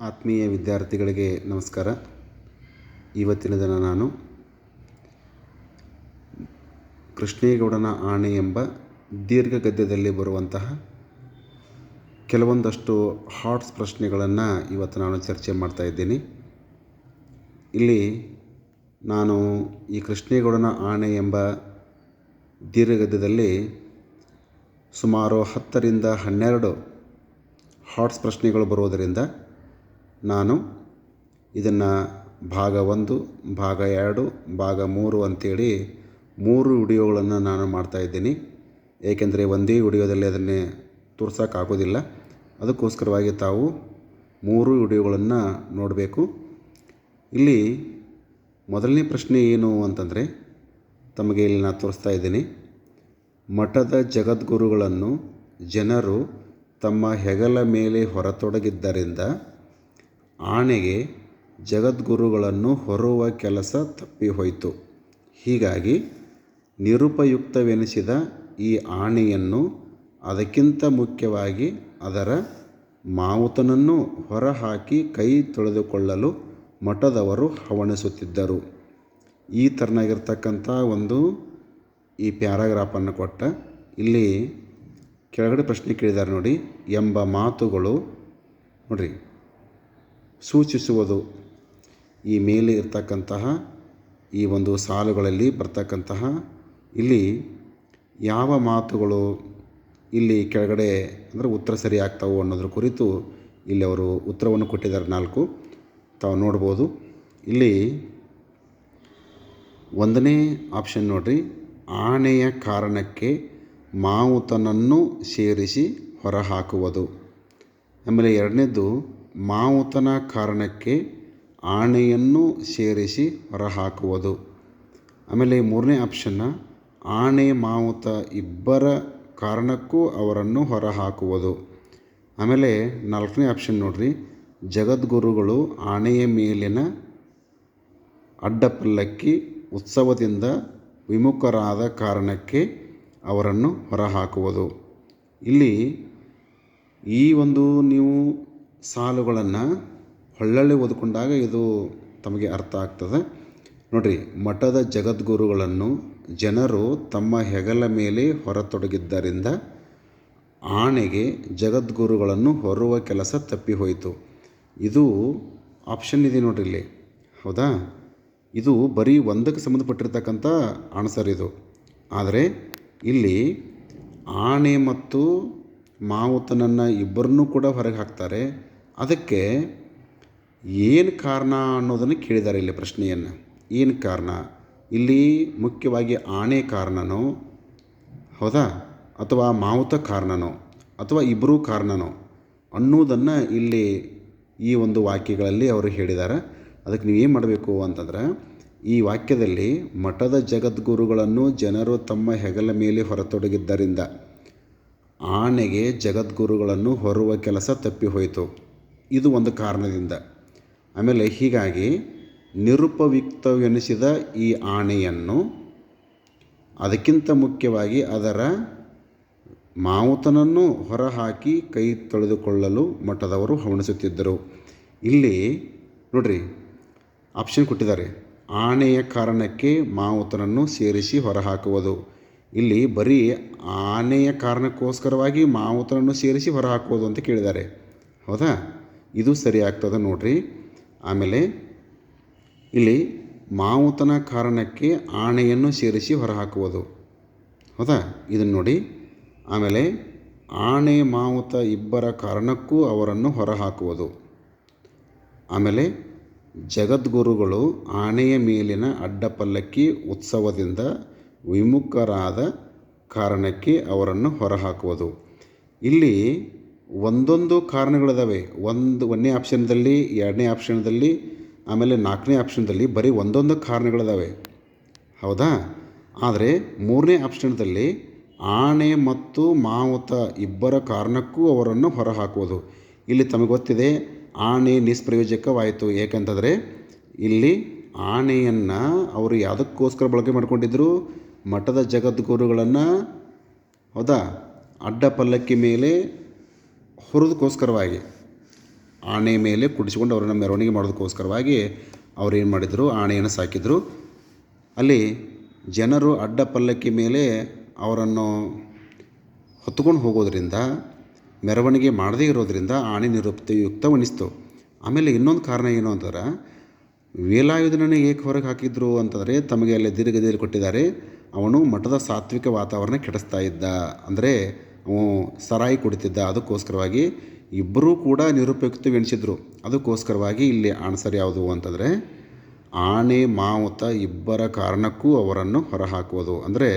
ಆತ್ಮೀಯ ವಿದ್ಯಾರ್ಥಿಗಳಿಗೆ ನಮಸ್ಕಾರ. ಇವತ್ತಿನ ದಿನ ನಾನು ಕೃಷ್ಣೇಗೌಡನ ಆಣೆ ಎಂಬ ದೀರ್ಘ ಗದ್ಯದಲ್ಲಿ ಬರುವಂತಹ ಕೆಲವೊಂದಷ್ಟು ಹಾಟ್ಸ್ ಪ್ರಶ್ನೆಗಳನ್ನು ಇವತ್ತು ನಾನು ಚರ್ಚೆ ಮಾಡ್ತಾ ಇದ್ದೀನಿ. ಇಲ್ಲಿ ನಾನು ಈ ಕೃಷ್ಣೇಗೌಡನ ಆಣೆ ಎಂಬ ದೀರ್ಘ ಗದ್ಯದಲ್ಲಿ ಸುಮಾರು ಹತ್ತರಿಂದ ಹನ್ನೆರಡು ಹಾಟ್ಸ್ ಪ್ರಶ್ನೆಗಳು ಬರುವುದರಿಂದ ನಾನು ಇದನ್ನು ಭಾಗ ಒಂದು, ಭಾಗ ಎರಡು, ಭಾಗ ಮೂರು ಅಂಥೇಳಿ ಮೂರು ವಿಡಿಯೋಗಳನ್ನು ನಾನು ಮಾಡ್ತಾಯಿದ್ದೀನಿ ಏಕೆಂದರೆ ಒಂದೇ ವಿಡಿಯೋದಲ್ಲಿ ಅದನ್ನೇ ತೋರ್ಸೋಕ್ಕಾಗೋದಿಲ್ಲ ಅದಕ್ಕೋಸ್ಕರವಾಗಿ ತಾವು ಮೂರು ವಿಡಿಯೋಗಳನ್ನು ನೋಡಬೇಕು. ಇಲ್ಲಿ ಮೊದಲನೇ ಪ್ರಶ್ನೆ ಏನು ಅಂತಂದರೆ ತಮಗೆ ಇಲ್ಲಿ ನಾನು ತೋರಿಸ್ತಾ ಇದ್ದೀನಿ. ಮಠದ ಜಗದ್ಗುರುಗಳನ್ನು ಜನರು ತಮ್ಮ ಹೆಗಲ ಮೇಲೆ ಹೊರತೊಡಗಿದ್ದರಿಂದ ಆಣೆಗೆ ಜಗದ್ಗುರುಗಳನ್ನು ಹೊರುವ ಕೆಲಸ ತಪ್ಪಿಹೋಯಿತು. ಹೀಗಾಗಿ ನಿರುಪಯುಕ್ತವೆನಿಸಿದ ಈ ಆಣೆಯನ್ನು ಅದಕ್ಕಿಂತ ಮುಖ್ಯವಾಗಿ ಅದರ ಮಾವುತನನ್ನು ಹೊರಹಾಕಿ ಕೈ ತೊಳೆದುಕೊಳ್ಳಲು ಮಠದವರು ಹವಣಿಸುತ್ತಿದ್ದರು. ಈ ಥರನಾಗಿರ್ತಕ್ಕಂಥ ಒಂದು ಈ ಪ್ಯಾರಾಗ್ರಾಫನ್ನು ಕೊಟ್ಟ ಇಲ್ಲಿ ಕೆಳಗಡೆ ಪ್ರಶ್ನೆ ಕೇಳಿದ್ದಾರೆ ನೋಡಿ ಎಂಬ ಮಾತುಗಳು ನೋಡಿರಿ. ಸೂಚಿಸುವುದು ಈ ಮೇಲೆ ಇರ್ತಕ್ಕಂತಹ ಈ ಒಂದು ಸಾಲುಗಳಲ್ಲಿ ಬರ್ತಕ್ಕಂತಹ ಇಲ್ಲಿ ಯಾವ ಮಾತುಗಳು ಇಲ್ಲಿ ಕೆಳಗಡೆ ಅಂದರೆ ಉತ್ತರ ಸರಿ ಆಗ್ತಾವು ಅನ್ನೋದ್ರ ಕುರಿತು ಇಲ್ಲಿ ಅವರು ಉತ್ತರವನ್ನು ಕೊಟ್ಟಿದ್ದಾರೆ ನಾಲ್ಕು. ತಾವು ನೋಡ್ಬೋದು. ಇಲ್ಲಿ ಒಂದನೇ ಆಪ್ಷನ್ ನೋಡಿರಿ. ಆನೆಯ ಕಾರಣಕ್ಕೆ ಮಾವುತನನ್ನು ಸೇರಿಸಿ ಹೊರಹಾಕುವುದು. ಆಮೇಲೆ ಎರಡನೇದು ಮಾವುತನ ಕಾರಣಕ್ಕೆ ಆಣೆಯನ್ನು ಸೇರಿಸಿ ಹೊರಹಾಕುವುದು. ಆಮೇಲೆ ಮೂರನೇ ಆಪ್ಷನ್ನ ಆಣೆ ಮಾವುತ ಇಬ್ಬರ ಕಾರಣಕ್ಕೂ ಅವರನ್ನು ಹೊರಹಾಕುವುದು. ಆಮೇಲೆ ನಾಲ್ಕನೇ ಆಪ್ಷನ್ ನೋಡ್ರಿ. ಜಗದ್ಗುರುಗಳು ಆಣೆಯ ಮೇಲಿನ ಅಡ್ಡಪಲ್ಲಕ್ಕಿ ಉತ್ಸವದಿಂದ ವಿಮುಖರಾದ ಕಾರಣಕ್ಕೆ ಅವರನ್ನು ಹೊರಹಾಕುವುದು. ಇಲ್ಲಿ ಈ ಒಂದು ನೀವು ಸಾಲುಗಳನ್ನು ಹೊಳ್ಳಳ್ಳಿ ಓದಿಕೊಂಡಾಗ ಇದು ತಮಗೆ ಅರ್ಥ ಆಗ್ತದೆ. ನೋಡಿರಿ, ಮಠದ ಜಗದ್ಗುರುಗಳನ್ನು ಜನರು ತಮ್ಮ ಹೆಗಲ ಮೇಲೆ ಹೊರತೊಡಗಿದ್ದರಿಂದ ಆಣೆಗೆ ಜಗದ್ಗುರುಗಳನ್ನು ಹೊರುವ ಕೆಲಸ ತಪ್ಪಿ ಹೋಯಿತು. ಇದು ಆಪ್ಷನ್ ಇದೆ ನೋಡ್ರಿ ಇಲ್ಲಿ. ಹೌದಾ? ಇದು ಬರೀ ಒಂದಕ್ಕೆ ಸಂಬಂಧಪಟ್ಟಿರ್ತಕ್ಕಂಥ ಆನ್ಸರ್ ಇದು. ಆದರೆ ಇಲ್ಲಿ ಆಣೆ ಮತ್ತು ಮಾವುತನನ್ನು ಇಬ್ಬರನ್ನೂ ಕೂಡ ಹೊರಗೆ ಹಾಕ್ತಾರೆ. ಅದಕ್ಕೆ ಏನು ಕಾರಣ ಅನ್ನೋದನ್ನು ಕೇಳಿದ್ದಾರೆ ಇಲ್ಲಿ ಪ್ರಶ್ನೆಯನ್ನು. ಏನು ಕಾರಣ? ಇಲ್ಲಿ ಮುಖ್ಯವಾಗಿ ಆಣೆ ಕಾರಣನೋ, ಹೌದಾ? ಅಥವಾ ಮಾವುತ ಕಾರಣನೋ, ಅಥವಾ ಇಬ್ಬರೂ ಕಾರಣನೋ ಅನ್ನೋದನ್ನು ಇಲ್ಲಿ ಈ ಒಂದು ವಾಕ್ಯಗಳಲ್ಲಿ ಅವರು ಹೇಳಿದ್ದಾರೆ ಅದಕ್ಕೆ ನೀವು ಏನು ಮಾಡಬೇಕು ಅಂತಂದ್ರೆ, ಈ ವಾಕ್ಯದಲ್ಲಿ ಮಠದ ಜಗದ್ಗುರುಗಳನ್ನು ಜನರು ತಮ್ಮ ಹೆಗಲ ಮೇಲೆ ಹೊರತೊಡಗಿದ್ದರಿಂದ ಆಣೆಗೆ ಜಗದ್ಗುರುಗಳನ್ನು ಹೊರುವ ಕೆಲಸ ತಪ್ಪಿಹೋಯಿತು. ಇದು ಒಂದು ಕಾರಣದಿಂದ. ಆಮೇಲೆ ಹೀಗಾಗಿ ನಿರುಪಯುಕ್ತವೆನಿಸಿದ ಈ ಆನೆಯನ್ನು ಅದಕ್ಕಿಂತ ಮುಖ್ಯವಾಗಿ ಅದರ ಮಾವುತನನ್ನು ಹೊರಹಾಕಿ ಕೈ ತೊಳೆದುಕೊಳ್ಳಲು ಮಠದವರು ಹವಣಿಸುತ್ತಿದ್ದರು. ಇಲ್ಲಿ ನೋಡ್ರಿ ಆಪ್ಷನ್ ಕೊಟ್ಟಿದ್ದಾರೆ. ಆನೆಯ ಕಾರಣಕ್ಕೆ ಮಾವುತನನ್ನು ಸೇರಿಸಿ ಹೊರಹಾಕುವುದು. ಇಲ್ಲಿ ಬರೀ ಆನೆಯ ಕಾರಣಕ್ಕೋಸ್ಕರವಾಗಿ ಮಾವುತನನ್ನು ಸೇರಿಸಿ ಹೊರಹಾಕೋದು ಅಂತ ಕೇಳಿದ್ದಾರೆ. ಹೌದಾ? ಇದು ಸರಿ ಆಗ್ತದೆ ನೋಡ್ರಿ. ಆಮೇಲೆ ಇಲ್ಲಿ ಮಾವುತನ ಕಾರಣಕ್ಕೆ ಆಣೆಯನ್ನು ಸೇರಿಸಿ ಹೊರಹಾಕುವುದು. ಹೌದಾ? ಇದನ್ನು ನೋಡಿ. ಆಮೇಲೆ ಆಣೆ ಮಾವುತ ಇಬ್ಬರ ಕಾರಣಕ್ಕೂ ಅವರನ್ನು ಹೊರಹಾಕುವುದು. ಆಮೇಲೆ ಜಗದ್ಗುರುಗಳು ಆನೆಯ ಮೇಲಿನ ಅಡ್ಡಪಲ್ಲಕ್ಕಿ ಉತ್ಸವದಿಂದ ವಿಮುಖರಾದ ಕಾರಣಕ್ಕೆ ಅವರನ್ನು ಹೊರಹಾಕುವುದು. ಇಲ್ಲಿ ಒಂದೊಂದು ಕಾರಣಗಳಿದ್ದಾವೆ ಒಂದು, ಒಂದನೇ ಆಪ್ಷನ್ದಲ್ಲಿ ಎರಡನೇ ಆಪ್ಷನ್ದಲ್ಲಿ ಆಮೇಲೆ ನಾಲ್ಕನೇ ಆಪ್ಷನ್ದಲ್ಲಿ ಬರೀ ಒಂದೊಂದು ಕಾರಣಗಳಿದ್ದಾವೆ ಹೌದಾ? ಆದರೆ ಮೂರನೇ ಆಪ್ಷನ್ದಲ್ಲಿ ಆಣೆ ಮತ್ತು ಮಾವುತ ಇಬ್ಬರ ಕಾರಣಕ್ಕೂ ಅವರನ್ನು ಹೊರಹಾಕುವುದು. ಇಲ್ಲಿ ತಮಗೆ ಗೊತ್ತಿದೆ, ಆಣೆ ನಿಷ್ಪ್ರಯೋಜಕವಾಯಿತು. ಏಕೆಂತಂದರೆ ಇಲ್ಲಿ ಆಣೆಯನ್ನು ಅವರು ಯಾವುದಕ್ಕೋಸ್ಕರ ಬಳಕೆ ಮಾಡ್ಕೊಂಡಿದ್ರು? ಮಠದ ಜಗದ್ಗುರುಗಳನ್ನು ಹೌದಾ? ಅಡ್ಡ ಪಲ್ಲಕ್ಕಿ ಮೇಲೆ ಹೊರದಕ್ಕೋಸ್ಕರವಾಗಿ ಆಣೆ ಮೇಲೆ ಕುಡಿಸಿಕೊಂಡು ಅವರನ್ನು ಮೆರವಣಿಗೆ ಮಾಡೋದಕ್ಕೋಸ್ಕರವಾಗಿ ಏನು ಮಾಡಿದರು? ಆಣೆಯನ್ನು ಸಾಕಿದರು. ಅಲ್ಲಿ ಜನರು ಅಡ್ಡ ಪಲ್ಲಕ್ಕಿ ಮೇಲೆ ಅವರನ್ನು ಹೊತ್ತುಕೊಂಡು ಹೋಗೋದ್ರಿಂದ, ಮೆರವಣಿಗೆ ಮಾಡದೇ ಇರೋದರಿಂದ ಆಣೆ ನಿರುಪಯುಕ್ತವನಿಸ್ತು. ಆಮೇಲೆ ಇನ್ನೊಂದು ಕಾರಣ ಏನು ಅಂತಂದ್ರೆ ವೇಲಾಯುಧನನ್ನು ಏಕೆ ಹೊರಗೆ ಹಾಕಿದ್ರು ಅಂತಂದರೆ ತಮಗೆ ಅಲ್ಲಿ ದೀರ್ಘದಲ್ಲಿ ಕೊಟ್ಟಿದ್ದಾರೆ. ಅವನು ಮಠದ ಸಾತ್ವಿಕ ವಾತಾವರಣ ಕೆಡಿಸ್ತಾ ಇದ್ದ. ಅಂದರೆ ಅವನು ಸರಾಯಿ ಕುಡಿತಿದ್ದ. ಅದಕ್ಕೋಸ್ಕರವಾಗಿ ಇಬ್ಬರೂ ಕೂಡ ನಿರುಪಯುಕ್ತವೆನಿಸಿದ್ರು. ಅದಕ್ಕೋಸ್ಕರವಾಗಿ ಇಲ್ಲಿ ಆನ್ಸರ್ ಯಾವುದು ಅಂತಂದರೆ ಆಣೆ ಮಾವುತ ಇಬ್ಬರ ಕಾರಣಕ್ಕೂ ಅವರನ್ನು ಹೊರಹಾಕುವುದು. ಅಂದರೆ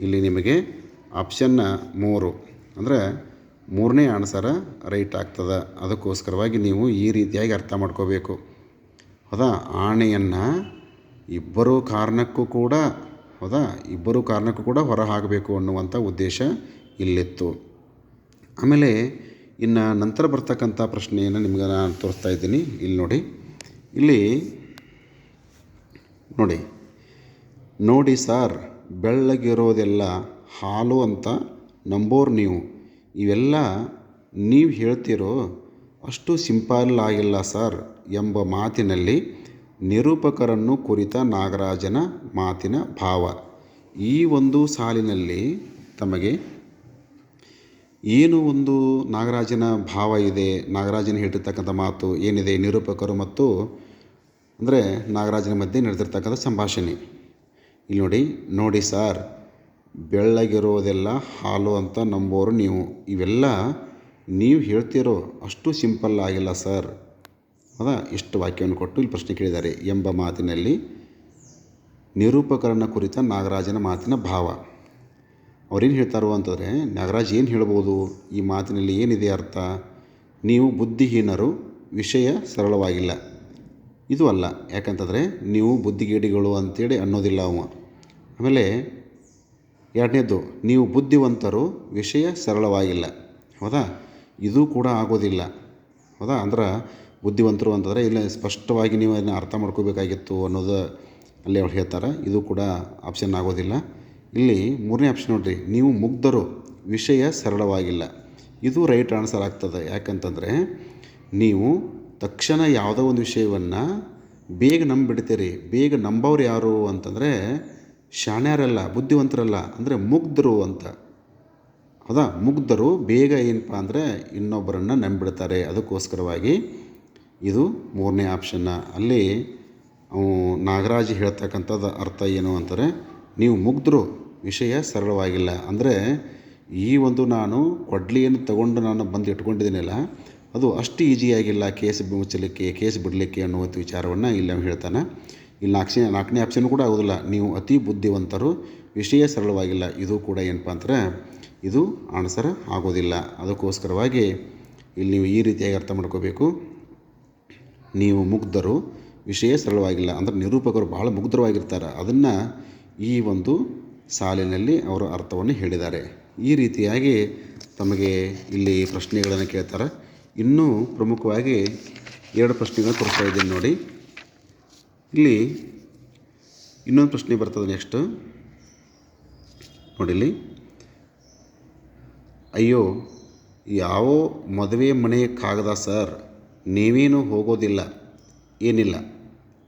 ಇಲ್ಲಿ ನಿಮಗೆ ಆಪ್ಷನ್ನ ಮೂರು. ಅಂದರೆ ಮೂರನೇ ಆನ್ಸರ ರೈಟ್ ಆಗ್ತದೆ. ಅದಕ್ಕೋಸ್ಕರವಾಗಿ ನೀವು ಈ ರೀತಿಯಾಗಿ ಅರ್ಥ ಮಾಡ್ಕೋಬೇಕು. ಹೌದಾ? ಆಣೆಯನ್ನು ಇಬ್ಬರು ಕಾರಣಕ್ಕೂ ಕೂಡ, ಹೌದಾ? ಇಬ್ಬರು ಕಾರಣಕ್ಕೂ ಕೂಡ ಹೊರ ಹಾಕಬೇಕು ಅನ್ನುವಂಥ ಉದ್ದೇಶ ಇಲ್ಲಿತ್ತು. ಆಮೇಲೆ ಇನ್ನು ನಂತರ ಬರ್ತಕ್ಕಂಥ ಪ್ರಶ್ನೆಯನ್ನು ನಿಮ್ಗೆ ನಾನು ತೋರಿಸ್ತಾ ಇದ್ದೀನಿ. ಇಲ್ಲಿ ನೋಡಿ. ಇಲ್ಲಿ ನೋಡಿ. ನೋಡಿ ಸಾರ್, ಬೆಳ್ಳಗಿರೋದೆಲ್ಲ ಹಾಲು ಅಂತ ನಂಬೋರು ನೀವು. ಇವೆಲ್ಲ ನೀವು ಹೇಳ್ತಿರೋ ಅಷ್ಟು ಸಿಂಪಲ್ ಆಗಿಲ್ಲ ಸರ್. ಎಂಬ ಮಾತಿನಲ್ಲಿ ನಿರೂಪಕರನ್ನು ಕುರಿತ ನಾಗರಾಜನ ಮಾತಿನ ಭಾವ. ಈ ಒಂದು ಸಾಲಿನಲ್ಲಿ ತಮಗೆ ಏನು ಒಂದು ನಾಗರಾಜನ ಭಾವ ಇದೆ? ನಾಗರಾಜನ ಹೇಳಿರ್ತಕ್ಕಂಥ ಮಾತು ಏನಿದೆ? ನಿರೂಪಕರು ಮತ್ತು ಅಂದರೆ ನಾಗರಾಜನ ಮಧ್ಯೆ ನಡೆದಿರ್ತಕ್ಕಂಥ ಸಂಭಾಷಣೆ. ಇಲ್ಲಿ ನೋಡಿ ನೋಡಿ ಸಾರ್, ಬೆಳ್ಳಗಿರೋದೆಲ್ಲ ಹಾಲು ಅಂತ ನಂಬೋರು ನೀವು. ಇವೆಲ್ಲ ನೀವು ಹೇಳ್ತಿರೋ ಅಷ್ಟು ಸಿಂಪಲ್ ಆಗಿಲ್ಲ ಸರ್. ಹೌದಾ ಇಷ್ಟು ವಾಕ್ಯವನ್ನು ಕೊಟ್ಟು ಇಲ್ಲಿ ಪ್ರಶ್ನೆ ಕೇಳಿದ್ದಾರೆ. ಎಂಬ ಮಾತಿನಲ್ಲಿ ನಿರೂಪಕರನ್ನ ಕುರಿತ ನಾಗರಾಜನ ಮಾತಿನ ಭಾವ. ಅವ್ರೇನು ಹೇಳ್ತಾರೋ ಅಂತಂದರೆ ನಾಗರಾಜ್ ಏನು ಹೇಳ್ಬೋದು? ಈ ಮಾತಿನಲ್ಲಿ ಏನಿದೆ ಅರ್ಥ? ನೀವು ಬುದ್ಧಿಹೀನರು, ವಿಷಯ ಸರಳವಾಗಿಲ್ಲ. ಇದು ಅಲ್ಲ. ಯಾಕಂತಂದರೆ, ನೀವು ಬುದ್ಧಿಗೇಡಿಗಳು ಅಂತೇಳಿ ಅನ್ನೋದಿಲ್ಲ ಅವ. ಆಮೇಲೆ ಎರಡನೇದು ನೀವು ಬುದ್ಧಿವಂತರು, ವಿಷಯ ಸರಳವಾಗಿಲ್ಲ. ಹೌದಾ? ಇದು ಕೂಡ ಆಗೋದಿಲ್ಲ. ಹೌದಾ? ಅಂದ್ರೆ ಬುದ್ಧಿವಂತರು ಅಂತಂದರೆ ಇಲ್ಲಿ, ಸ್ಪಷ್ಟವಾಗಿ ನೀವು ಅದನ್ನು ಅರ್ಥ ಮಾಡ್ಕೋಬೇಕಾಗಿತ್ತು ಅನ್ನೋದು ಅಲ್ಲಿ ಅವ್ರು ಹೇಳ್ತಾರೆ. ಇದು ಕೂಡ ಆಪ್ಷನ್ ಆಗೋದಿಲ್ಲ. ಇಲ್ಲಿ ಮೂರನೇ ಆಪ್ಷನ್ ನೋಡಿರಿ, ನೀವು ಮುಗ್ಧರು, ವಿಷಯ ಸರಳವಾಗಿಲ್ಲ. ಇದು ರೈಟ್ ಆನ್ಸರ್ ಆಗ್ತದೆ. ಯಾಕಂತಂದರೆ, ನೀವು ತಕ್ಷಣ ಯಾವುದೋ ಒಂದು ವಿಷಯವನ್ನು ಬೇಗ ನಂಬಿಡ್ತೀರಿ ಬೇಗ ನಂಬೋರು ಯಾರು ಅಂತಂದರೆ, ಶಾಣ್ಯಾರಲ್ಲ, ಬುದ್ಧಿವಂತರಲ್ಲ, ಅಂದರೆ ಮುಗ್ಧರು ಅಂತ. ಹೌದಾ? ಮುಗ್ಧರು ಬೇಗ ಏನಪ್ಪ ಅಂದರೆ ಇನ್ನೊಬ್ಬರನ್ನು ನಂಬಿಡ್ತಾರೆ. ಅದಕ್ಕೋಸ್ಕರವಾಗಿ ಇದು ಮೂರನೇ ಆಪ್ಷನ್ನ ಅಲ್ಲಿ ನಾಗರಾಜ್ ಹೇಳ್ತಕ್ಕಂಥದ್ದು ಅರ್ಥ ಏನು ಅಂತಾರೆ, ನೀವು ಮುಗ್ಧರು ವಿಷಯ ಸರಳವಾಗಿಲ್ಲ. ಅಂದರೆ ಈ ಒಂದು ನಾನು ಕೊಡ್ಲಿಯನ್ನು ತಗೊಂಡು ನಾನು ಬಂದು ಇಟ್ಕೊಂಡಿದ್ದೀನಲ್ಲ, ಅದು ಅಷ್ಟು ಈಜಿಯಾಗಿಲ್ಲ ಕೇಸ್ ಮುಚ್ಚಲಿಕ್ಕೆ ಕೇಸ್ ಬಿಡಲಿಕ್ಕೆ ಅನ್ನುವಂಥ ವಿಚಾರವನ್ನು ಇಲ್ಲಿ ಅವ್ನು ಹೇಳ್ತಾನೆ. ಇಲ್ಲಿ ನಾಲ್ಕು ನಾಲ್ಕನೇ ಆಪ್ಷನ್ ಕೂಡ ಆಗೋದಿಲ್ಲ ನೀವು ಅತಿ ಬುದ್ಧಿವಂತರು, ವಿಷಯ ಸರಳವಾಗಿಲ್ಲ. ಇದು ಕೂಡ ಏನಪ್ಪ ಅಂದ್ರೆ, ಇದು ಆನ್ಸರ್ ಆಗೋದಿಲ್ಲ. ಅದಕ್ಕೋಸ್ಕರವಾಗಿ ಇಲ್ಲಿ ನೀವು ಈ ರೀತಿಯಾಗಿ ಅರ್ಥ ಮಾಡ್ಕೋಬೇಕು. ನೀವು ಮುಗ್ಧರು, ವಿಷಯ ಸರಳವಾಗಿಲ್ಲ. ಅಂದರೆ ನಿರೂಪಕರು ಬಹಳ ಮುಗ್ಧರವಾಗಿರ್ತಾರೆ. ಅದನ್ನು ಈ ಒಂದು ಸಾಲಿನಲ್ಲಿ ಅವರು ಅರ್ಥವನ್ನು ಹೇಳಿದ್ದಾರೆ. ಈ ರೀತಿಯಾಗಿ ತಮಗೆ ಇಲ್ಲಿ ಪ್ರಶ್ನೆಗಳನ್ನು ಕೇಳ್ತಾರೆ. ಇನ್ನೂ ಪ್ರಮುಖವಾಗಿ ಎರಡು ಪ್ರಶ್ನೆಗಳನ್ನು ತೋರಿಸ್ತಾ ಇದ್ದೀನಿ ನೋಡಿ. ಇಲ್ಲಿ ಇನ್ನೊಂದು ಪ್ರಶ್ನೆ ಬರ್ತದೆ ನೆಕ್ಸ್ಟ್ ನೋಡಿಲಿ ಅಯ್ಯೋ, ಯಾವ ಮದುವೆ ಮನೆ ಕಾಗದ ಸರ್. ನೀವೇನು ಹೋಗೋದಿಲ್ಲ. ಏನಿಲ್ಲ.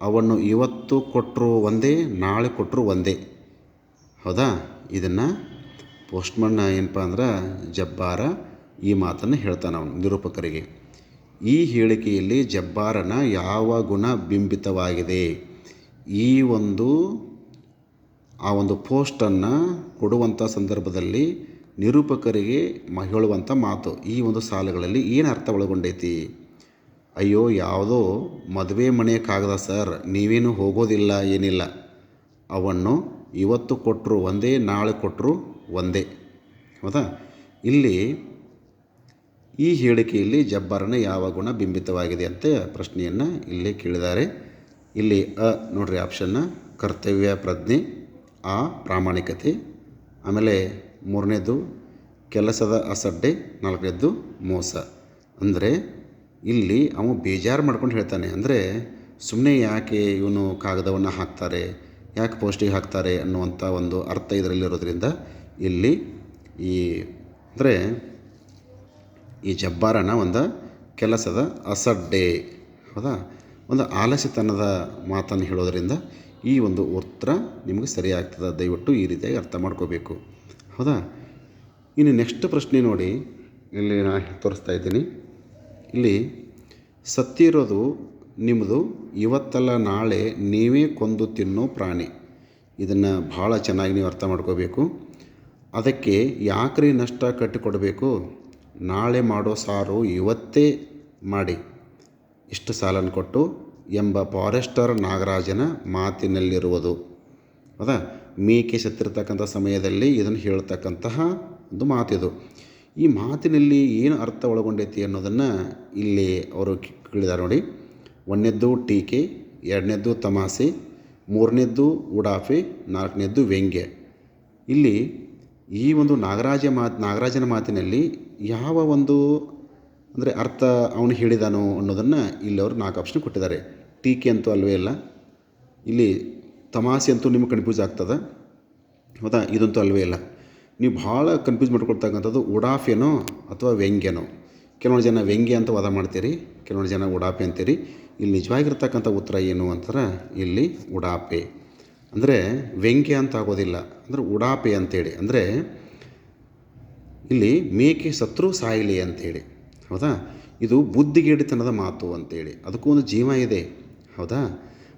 ಅವನ್ನು ಇವತ್ತು ಕೊಟ್ಟರು ಒಂದೇ, ನಾಳೆ ಕೊಟ್ಟರು ಒಂದೇ. ಹೌದಾ? ಇದನ್ನು ಪೋಸ್ಟ್ಮನ್ನ ಏನಪ್ಪ ಅಂದ್ರೆ ಜಬ್ಬಾರ ಈ ಮಾತನ್ನು ಹೇಳ್ತಾನೆ ಅವನು ನಿರೂಪಕರಿಗೆ. ಈ ಹೇಳಿಕೆಯಲ್ಲಿ ಜಬ್ಬಾರನ ಯಾವ ಗುಣ ಬಿಂಬಿತವಾಗಿದೆ? ಈ ಒಂದು, ಆ ಒಂದು ಪೋಸ್ಟನ್ನು ಕೊಡುವಂಥ ಸಂದರ್ಭದಲ್ಲಿ ನಿರೂಪಕರಿಗೆ ಮ ಹೇಳುವಂಥ ಮಾತು. ಈ ಒಂದು ಸಾಲುಗಳಲ್ಲಿ ಏನು ಅರ್ಥ ಒಳಗೊಂಡೈತಿ? ಅಯ್ಯೋ, ಯಾವುದೋ ಮದುವೆ ಮನೆ ಕಾಗದ ಸರ್, ನೀವೇನು ಹೋಗೋದಿಲ್ಲ, ಏನಿಲ್ಲ. ಅವನ್ನು ಇವತ್ತು ಕೊಟ್ಟರು ಒಂದೇ, ನಾಳೆ ಕೊಟ್ಟರು ಒಂದೇ. ಹೌದಾ ಇಲ್ಲಿ ಈ ಹೇಳಿಕೆಯಲ್ಲಿ ಜಬ್ಬಾರನ ಯಾವ ಗುಣ ಬಿಂಬಿತವಾಗಿದೆ ಅಂತ ಪ್ರಶ್ನೆಯನ್ನು ಇಲ್ಲಿ ಕೇಳಿದ್ದಾರೆ. ಇಲ್ಲಿ ಅ ನೋಡ್ರಿ ಆಪ್ಷನ್ನ, ಕರ್ತವ್ಯ ಪ್ರಜ್ಞೆ, ಆ ಪ್ರಾಮಾಣಿಕತೆ, ಆಮೇಲೆ ಮೂರನೇದು, ಕೆಲಸದ ಅಸಡ್ಡೆ ನಾಲ್ಕನೇದ್ದು ಮೋಸ. ಅಂದರೆ ಇಲ್ಲಿ ಅವನು ಬೇಜಾರು ಮಾಡ್ಕೊಂಡು ಹೇಳ್ತಾನೆ, ಅಂದರೆ ಸುಮ್ಮನೆ ಯಾಕೆ ಇವನು ಕಾಗದವನ್ನು ಹಾಕ್ತಾರೆ, ಯಾಕೆ ಪೋಸ್ಟಿಗೆ ಹಾಕ್ತಾರೆ ಅನ್ನುವಂಥ ಒಂದು ಅರ್ಥ ಇದರಲ್ಲಿರೋದ್ರಿಂದ ಇಲ್ಲಿ ಈ, ಅಂದರೆ ಈ ಜಬ್ಬಾರನ ಒಂದು ಕೆಲಸದ ಅಸಡ್ಡೆ. ಹೌದಾ? ಒಂದು ಆಲಸ್ಯತನದ ಮಾತನ್ನು ಹೇಳೋದರಿಂದ ಈ ಒಂದು ಉತ್ತರ ನಿಮಗೆ ಸರಿಯಾಗ್ತದೆ. ದಯವಿಟ್ಟು ಈ ರೀತಿಯಾಗಿ ಅರ್ಥ ಮಾಡ್ಕೋಬೇಕು. ಹೌದಾ? ಇನ್ನು ನೆಕ್ಸ್ಟ್ ಪ್ರಶ್ನೆ ನೋಡಿ, ಇಲ್ಲಿ ನಾನು ತೋರಿಸ್ತಾ ಇದ್ದೀನಿ. ಇಲ್ಲಿ ಸತ್ತಿರೋದು ನಿಮ್ಮದು ಇವತ್ತಲ್ಲ ನಾಳೆ ನೀವೇ ಕೊಂದು ತಿನ್ನೋ ಪ್ರಾಣಿ. ಇದನ್ನು ಭಾಳ ಚೆನ್ನಾಗಿ ನೀವು ಅರ್ಥ ಮಾಡ್ಕೋಬೇಕು. ಅದಕ್ಕೆ ಯಾಕ್ರಿ ನಷ್ಟ ಕಟ್ಟಿಕೊಡಬೇಕು? ನಾಳೆ ಮಾಡೋ ಸಾರು ಇವತ್ತೇ ಮಾಡಿ. ಇಷ್ಟು ಸಾಲನ್ನು ಕೊಟ್ಟು ಎಂಬ ಫಾರೆಸ್ಟರ್ ನಾಗರಾಜನ ಮಾತಿನಲ್ಲಿರುವುದು. ಹೌದಾ ಮೇಕೆ ಸತ್ತಿರತಕ್ಕಂಥ ಸಮಯದಲ್ಲಿ ಇದನ್ನು ಹೇಳ್ತಕ್ಕಂತಹ ಒಂದು ಮಾತಿದು. ಈ ಮಾತಿನಲ್ಲಿ ಏನು ಅರ್ಥ ಒಳಗೊಂಡೈತಿ ಅನ್ನೋದನ್ನು ಇಲ್ಲಿ ಅವರು ಕೇಳಿದ್ದಾರೆ ನೋಡಿ. ಒಂದನೇದ್ದು ಟೀಕೆ, ಎರಡನೇದ್ದು ತಮಾಸೆ, ಮೂರನೇದ್ದು ಉಡಾಫೆ, ನಾಲ್ಕನೇದ್ದು ವ್ಯಂಗ್ಯ. ಇಲ್ಲಿ ಈ ಒಂದು ನಾಗರಾಜ ಮಾತು, ನಾಗರಾಜನ ಮಾತಿನಲ್ಲಿ ಯಾವ ಒಂದು ಅಂದರೆ ಅರ್ಥ ಅವನು ಹೇಳಿದಾನೋ ಅನ್ನೋದನ್ನು ಇಲ್ಲಿ ಅವರು ನಾಲ್ಕು ಆಪ್ಷನ್ ಕೊಟ್ಟಿದ್ದಾರೆ. ಟೀಕೆ ಅಂತೂ ಅಲ್ವೇ ಇಲ್ಲ ಇಲ್ಲಿ ತಮಾಸೆ ಅಂತೂ ನಿಮಗೆ ಕನ್ಫ್ಯೂಸ್ ಆಗ್ತದೆ ಹೌದಾ ಇದಂತೂ ಅಲ್ವೇ ಇಲ್ಲ ನೀವು ಭಾಳ ಕನ್ಫ್ಯೂಸ್ ಮಾಡ್ಕೊಳ್ತಕ್ಕಂಥದ್ದು ಉಡಾಫೆನೋ ಅಥವಾ ವ್ಯಂಗ್ಯನೋ? ಕೆಲವೊಂದು ಜನ ವ್ಯಂಗ್ಯ ಅಂತ ವಾದ ಮಾಡ್ತೀರಿ, ಕೆಲವೊಂದು ಜನ ಉಡಾಪೆ ಅಂತೀರಿ. ಇಲ್ಲಿ ನಿಜವಾಗಿರ್ತಕ್ಕಂಥ ಉತ್ತರ ಏನು ಅಂತಾರೆ, ಇಲ್ಲಿ ಉಡಾಪೆ ಅಂದರೆ ವ್ಯಂಗ್ಯ ಅಂತ ಆಗೋದಿಲ್ಲ. ಅಂದರೆ ಉಡಾಪೆ ಅಂತೇಳಿ. ಅಂದರೆ ಇಲ್ಲಿ ಮೇಕೆ ಸತ್ರು ಸಾಯಿಲಿ ಅಂತೇಳಿ. ಹೌದಾ? ಇದು ಬುದ್ಧಿಗೇಡಿತನದ ಮಾತು ಅಂತೇಳಿ. ಅದಕ್ಕೂ ಒಂದು ಜೀವ ಇದೆ. ಹೌದಾ?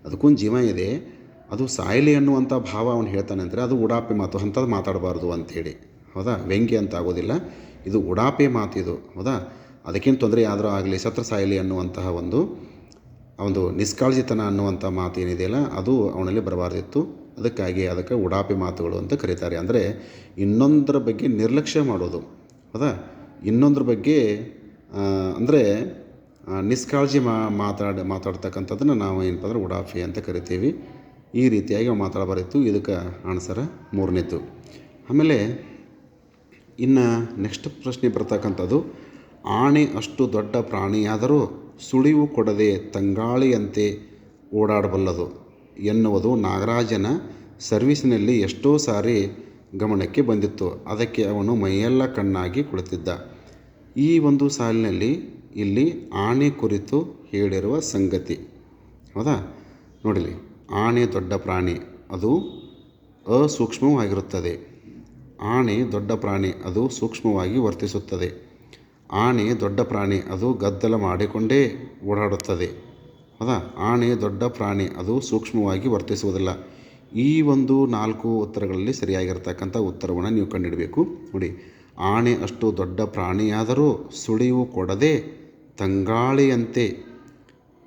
ಅದಕ್ಕೂ ಒಂದು ಜೀವ ಇದೆ. ಅದು ಸಾಯಲಿ ಅನ್ನುವಂಥ ಭಾವ ಅವನು ಹೇಳ್ತಾನೆ ಅಂದರೆ ಅದು ಉಡಾಪೆ ಮಾತು, ಅಂಥದ್ದು ಮಾತಾಡಬಾರ್ದು ಅಂಥೇಳಿ. ಹೌದಾ? ವ್ಯಂಗ್ಯ ಅಂತ ಆಗೋದಿಲ್ಲ. ಇದು ಉಡಾಪೆ ಮಾತು ಇದು. ಹೌದಾ? ಅದಕ್ಕೇನು ತೊಂದರೆ ಆದರೂ ಆಗಲಿ, ಸತ್ರ ಸಾಯಲಿ ಅನ್ನುವಂತಹ ಒಂದು ಒಂದು ನಿಷ್ಕಾಳಜಿತನ ಅನ್ನುವಂಥ ಮಾತು ಏನಿದೆಯಲ್ಲ ಅದು ಅವನಲ್ಲಿ ಬರಬಾರ್ದಿತ್ತು. ಅದಕ್ಕಾಗಿ ಅದಕ್ಕೆ ಉಡಾಪಿ ಮಾತುಗಳು ಅಂತ ಕರೀತಾರೆ. ಅಂದರೆ ಇನ್ನೊಂದರ ಬಗ್ಗೆ ನಿರ್ಲಕ್ಷ್ಯ ಮಾಡೋದು. ಹೌದಾ? ಇನ್ನೊಂದ್ರ ಬಗ್ಗೆ ಅಂದರೆ ನಿಷ್ಕಾಳಜಿ ಮಾತಾಡಿ ಮಾತಾಡ್ತಕ್ಕಂಥದ್ದನ್ನು ನಾವು ಏನಪ್ಪ ಅಂದ್ರೆ ಉಡಾಫಿ ಅಂತ ಕರಿತೀವಿ. ಈ ರೀತಿಯಾಗಿ ಮಾತಾಡಬಾರಿತ್ತು. ಇದಕ್ಕೆ ಆನ್ಸರ ಮೂರನೇದ್ದು ಆಮೇಲೆ ಇನ್ನು ನೆಕ್ಸ್ಟ್ ಪ್ರಶ್ನೆ ಬರ್ತಕ್ಕಂಥದ್ದು ಆಣೆ ಅಷ್ಟು ದೊಡ್ಡ ಪ್ರಾಣಿಯಾದರೂ ಸುಳಿವು ಕೊಡದೆ ತಂಗಾಳಿಯಂತೆ ಓಡಾಡಬಲ್ಲದು ಎನ್ನುವುದು ನಾಗರಾಜನ ಸರ್ವಿಸ್ನಲ್ಲಿ ಎಷ್ಟೋ ಸಾರಿ ಗಮನಕ್ಕೆ ಬಂದಿತ್ತು. ಅದಕ್ಕೆ ಅವನು ಮೈಯೆಲ್ಲ ಕಣ್ಣಾಗಿ ಕುಳಿತಿದ್ದ. ಈ ಒಂದು ಸಾಲಿನಲ್ಲಿ ಇಲ್ಲಿ ಆಣೆ ಕುರಿತು ಹೇಳಿರುವ ಸಂಗತಿ. ಹೌದಾ? ನೋಡಿಲಿ. ಆನೆ ದೊಡ್ಡ ಪ್ರಾಣಿ, ಅದು ಅಸೂಕ್ಷ್ಮವಾಗಿರುತ್ತದೆ. ಆನೆ ದೊಡ್ಡ ಪ್ರಾಣಿ, ಅದು ಸೂಕ್ಷ್ಮವಾಗಿ ವರ್ತಿಸುತ್ತದೆ. ಆನೆ ದೊಡ್ಡ ಪ್ರಾಣಿ, ಅದು ಗದ್ದಲ ಮಾಡಿಕೊಂಡೇ ಓಡಾಡುತ್ತದೆ. ಹೌದಾ ಆನೆ ದೊಡ್ಡ ಪ್ರಾಣಿ, ಅದು ಸೂಕ್ಷ್ಮವಾಗಿ ವರ್ತಿಸುವುದಿಲ್ಲ. ಈ ಒಂದು ನಾಲ್ಕು ಉತ್ತರಗಳಲ್ಲಿ ಸರಿಯಾಗಿರ್ತಕ್ಕಂಥ ಉತ್ತರವನ್ನು ನೀವು ಕಂಡುಹಿಡಬೇಕು. ನೋಡಿ ಆನೆ ಅಷ್ಟು ದೊಡ್ಡ ಪ್ರಾಣಿಯಾದರೂ ಸುಳಿವು ಕೊಡದೆ ತಂಗಾಳಿಯಂತೆ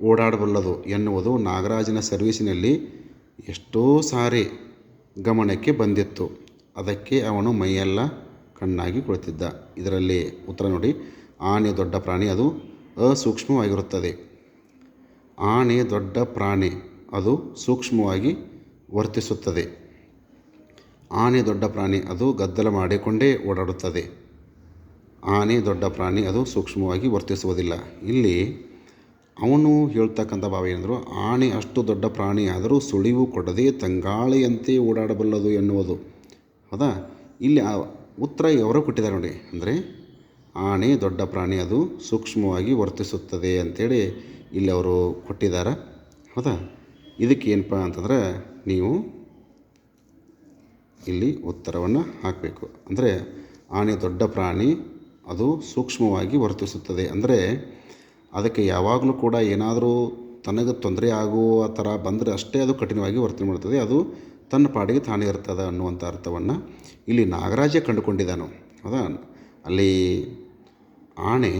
ಓಡಾಡಬಲ್ಲದು ಎನ್ನುವುದು ನಾಗರಾಜನ ಸರ್ವೀಸಿನಲ್ಲಿ ಎಷ್ಟೋ ಸಾರಿ ಗಮನಕ್ಕೆ ಬಂದಿತ್ತು. ಅದಕ್ಕೆ ಅವನು ಮೈಯೆಲ್ಲ ಕಣ್ಣಾಗಿ ಕುಳಿತಿದ್ದ. ಇದರಲ್ಲಿ ಉತ್ತರ ನೋಡಿ, ಆನೆ ದೊಡ್ಡ ಪ್ರಾಣಿ, ಅದು ಅಸೂಕ್ಷ್ಮವಾಗಿರುತ್ತದೆ. ಆನೆ ದೊಡ್ಡ ಪ್ರಾಣಿ, ಅದು ಸೂಕ್ಷ್ಮವಾಗಿ ವರ್ತಿಸುತ್ತದೆ. ಆನೆ ದೊಡ್ಡ ಪ್ರಾಣಿ, ಅದು ಗದ್ದಲ ಮಾಡಿಕೊಂಡೇ ಓಡಾಡುತ್ತದೆ. ಆನೆ ದೊಡ್ಡ ಪ್ರಾಣಿ, ಅದು ಸೂಕ್ಷ್ಮವಾಗಿ ವರ್ತಿಸುವುದಿಲ್ಲ. ಇಲ್ಲಿ ಅವನು ಹೇಳ್ತಕ್ಕಂಥ ಭಾವ ಏನಂದರು, ಆನೆ ಅಷ್ಟು ದೊಡ್ಡ ಪ್ರಾಣಿ ಆದರೂ ಸುಳಿವು ಕೊಡದೆ ತಂಗಾಳಿಯಂತೆ ಓಡಾಡಬಲ್ಲದು ಎನ್ನುವುದು. ಹೌದಾ? ಇಲ್ಲಿ ಆ ಉತ್ತರ ಎವರು ಕೊಟ್ಟಿದ್ದಾರೆ ನೋಡಿ. ಅಂದರೆ, ಆನೆ ದೊಡ್ಡ ಪ್ರಾಣಿ ಅದು ಸೂಕ್ಷ್ಮವಾಗಿ ವರ್ತಿಸುತ್ತದೆ ಅಂಥೇಳಿ ಇಲ್ಲಿ ಅವರು ಕೊಟ್ಟಿದ್ದಾರೆ. ಹೌದಾ? ಇದಕ್ಕೆ ಏನಪ್ಪ ಅಂತಂದರೆ, ನೀವು ಇಲ್ಲಿ ಉತ್ತರವನ್ನು ಹಾಕಬೇಕು. ಅಂದರೆ, ಆನೆ ದೊಡ್ಡ ಪ್ರಾಣಿ ಅದು ಸೂಕ್ಷ್ಮವಾಗಿ ವರ್ತಿಸುತ್ತದೆ. ಅಂದರೆ ಅದಕ್ಕೆ ಯಾವಾಗಲೂ ಕೂಡ ಏನಾದರೂ ತನಗೆ ತೊಂದರೆ ಆಗುವ ಥರ ಬಂದರೆ ಅಷ್ಟೇ ಅದು ಕಠಿಣವಾಗಿ ವರ್ತನೆ ಮಾಡ್ತದೆ. ಅದು ತನ್ನ ಪಾಡಿಗೆ ತಾನೇ ಇರ್ತದೆ ಅನ್ನುವಂಥ ಅರ್ಥವನ್ನು ಇಲ್ಲಿ ನಾಗರಾಜ ಕಂಡುಕೊಂಡಿದ್ದಾನು. ಹೌದಾ? ಅಲ್ಲಿ ಆಣೆ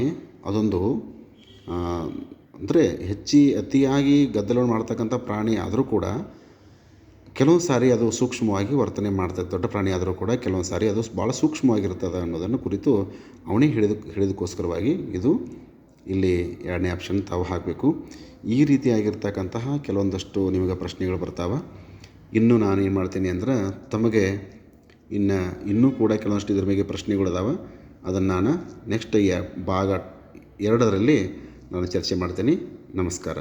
ಅದೊಂದು ಅಂದರೆ ಹೆಚ್ಚಿ, ಅತಿಯಾಗಿ ಗದ್ದಲವನ್ನು ಮಾಡ್ತಕ್ಕಂಥ ಪ್ರಾಣಿ ಆದರೂ ಕೂಡ ಕೆಲವೊಂದು ಸಾರಿ ಅದು ಸೂಕ್ಷ್ಮವಾಗಿ ವರ್ತನೆ ಮಾಡ್ತದೆ. ದೊಡ್ಡ ಪ್ರಾಣಿ ಆದರೂ ಕೂಡ ಕೆಲವೊಂದು ಸಾರಿ ಅದು ಭಾಳ ಸೂಕ್ಷ್ಮವಾಗಿರ್ತದೆ ಅನ್ನೋದನ್ನು ಕುರಿತು ಅವನೇ ಹೇಳಿದ, ಹೇಳಿದಕ್ಕೋಸ್ಕರವಾಗಿ ಇದು ಇಲ್ಲಿ ಎರಡನೇ ಆಪ್ಷನ್ ತಾವು ಹಾಕಬೇಕು. ಈ ರೀತಿಯಾಗಿರ್ತಕ್ಕಂತಹ ಕೆಲವೊಂದಷ್ಟು ನಿಮಗೆ ಪ್ರಶ್ನೆಗಳು ಬರ್ತಾವೆ. ಇನ್ನು ನಾನು ಏನು ಮಾಡ್ತೀನಿ ಅಂದ್ರೆ ತಮಗೆ ಇನ್ನು ಇನ್ನೂ ಕೂಡ ಕೆಲವೊಂದಷ್ಟು ಇದ್ರ ಬಗ್ಗೆ ಪ್ರಶ್ನೆಗಳಿದಾವೆ ಅದನ್ನು ನಾನು ನೆಕ್ಸ್ಟ್ ಭಾಗ ಎರಡರಲ್ಲಿ ನಾನು ಚರ್ಚೆ ಮಾಡ್ತೀನಿ. ನಮಸ್ಕಾರ.